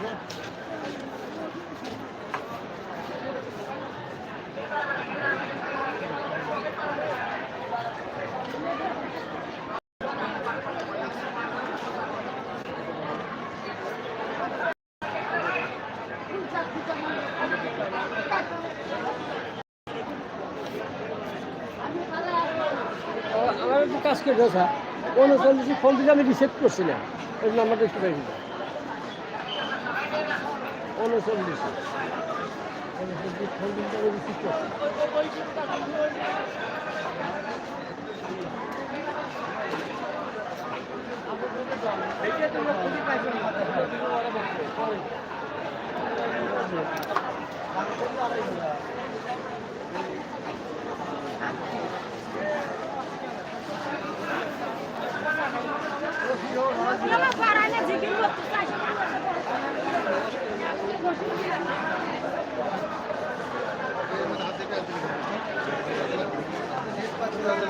আমার একটু কাজ করে দেওয়া ফোন দিলে আমি রিসেপ্ট করছিলাম ওই নাম্বারটা একটু পাই উনচল্লিশে। উনচল্লিশ ফোন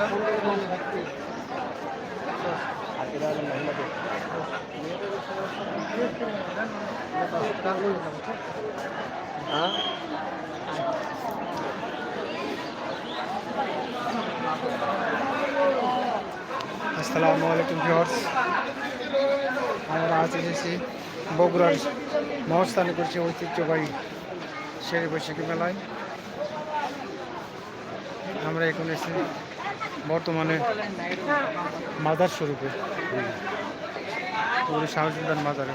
আসসালামু আলাইকুম ভিউয়ার্স। আমরা আজ এসেছি বগুড়ার মহস্থানে করছি ঐতিহ্যবাহী শেরে বৈশাখী মেলায়। আমরা এখন এসে বর্তমানে মাজার স্বরূপে। শাহজুদ্দান মাজারে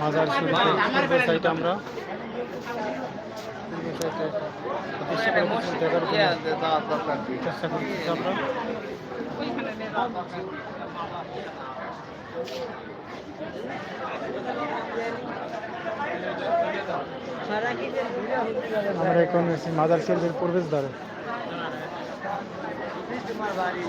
মাজার সাইডে আমরা দেখার জন্য চেষ্টা করতেছি আমরা। আমরা এখন মাদার শরীফের প্রবেশ দ্বারে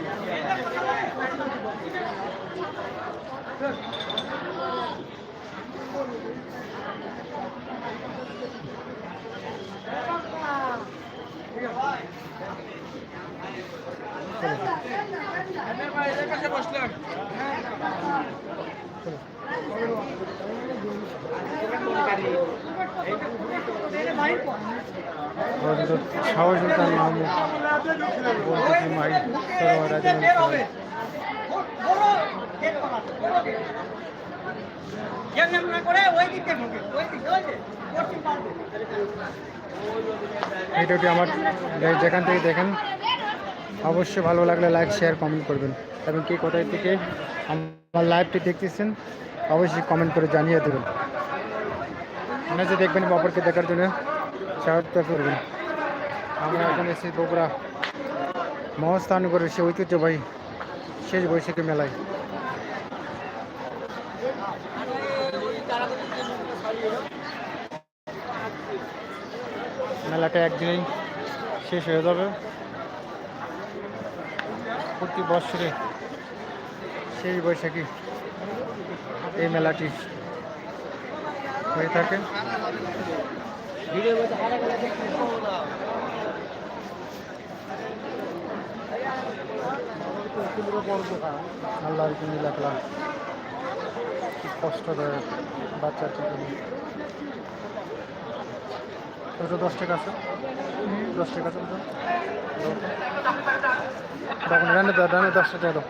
হজরত শাহ সুলতান ভিডিওটি আমার যেখান থেকে দেখেন অবশ্যই ভালো লাগলে লাইক শেয়ার কমেন্ট করবেন। এবং কে কোথায় থেকে আমার লাইভটি দেখতেছেন, অবশ্যই কমেন্ট করে জানিয়ে দেবেন। আপনারা দেখবেন অপরকে দেখার জন্য। সাহায্য করবেন আমরা এখন এসেছি বগুড়া মহস্থান করে সে ঐতিহ্যবাহী শেষ বৈশাখী মেলায়। মেলাটা একদিনেই শেষ হয়ে যাবে। প্রতি বছরে শেষ বৈশাখী এই মেলাটি হয়ে থাকে। আল্লাহর তুমি লাগলাম কি কষ্টদায়ক বাচ্চার জীবনে ওটা দশ টাকা আছে। দশ টাকা আছে তখন রান্না দাও রান্না দশ টাকা দাও।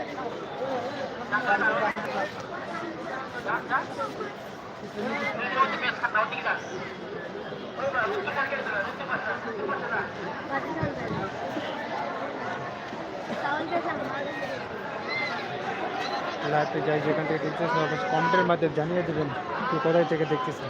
লাইভে যাই যেখান থেকে দেখতেছেন অবশ্যই কমেন্টের মাধ্যমে জানিয়ে দেবেন কি কোথায় থেকে দেখতেছেন।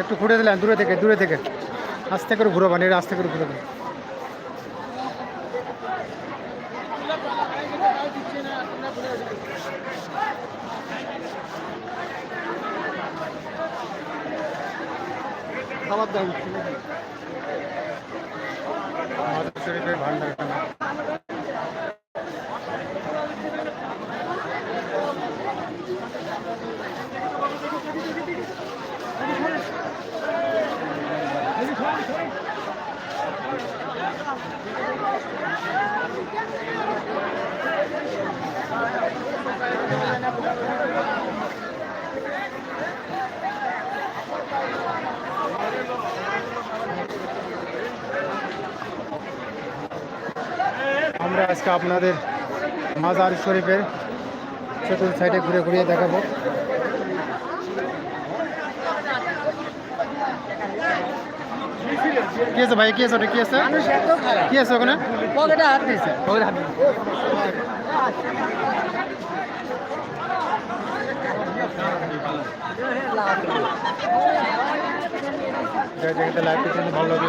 একটু ঘুরে দিলেন দূরে থেকে দূরে থেকে। আস্তে করে ঘুরো মানে আস্তে করে ঘুরে খাবার দাম মাজার শরীফের ভান্ডারখানা আমরা আজকে আপনাদের মাজার শরীফের চতুর্থ সাইডে ঘুরে ঘুরিয়ে দেখাবো। কি আছে ভাই? কি আছে ওটা? কি আছে? কি আছে ওখানে? পকেটে হাত দিয়েছে যে জায়গাতে লাইভ কিন্তু ভালো লাগবে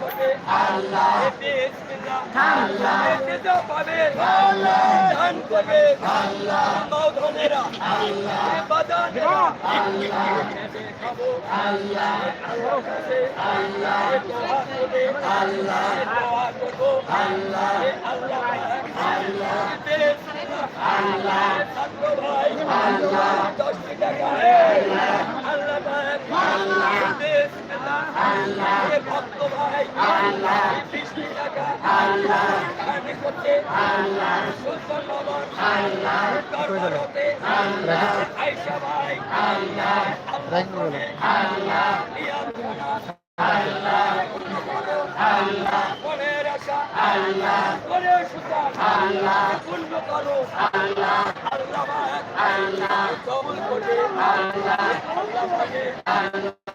হবে আল্লাহ আল্লাহ পাবে আল্লাহ দান করবে আল্লাহ মৌধনেরা আল্লাহ বাজানেরা আল্লাহ খাব আল্লাহ আল্লাহ আল্লাহ আল্লাহ আল্লাহ আল্লাহ আল্লাহ আল্লাহ আল্লাহ রাখি বলো মনের আশা আল্লাহ মনের সুতার আল্লাহ পূর্ণ করো আল্লাহ আল্লাহ আল্লাহ কবুল করে আল্লাহ আল্লাহ।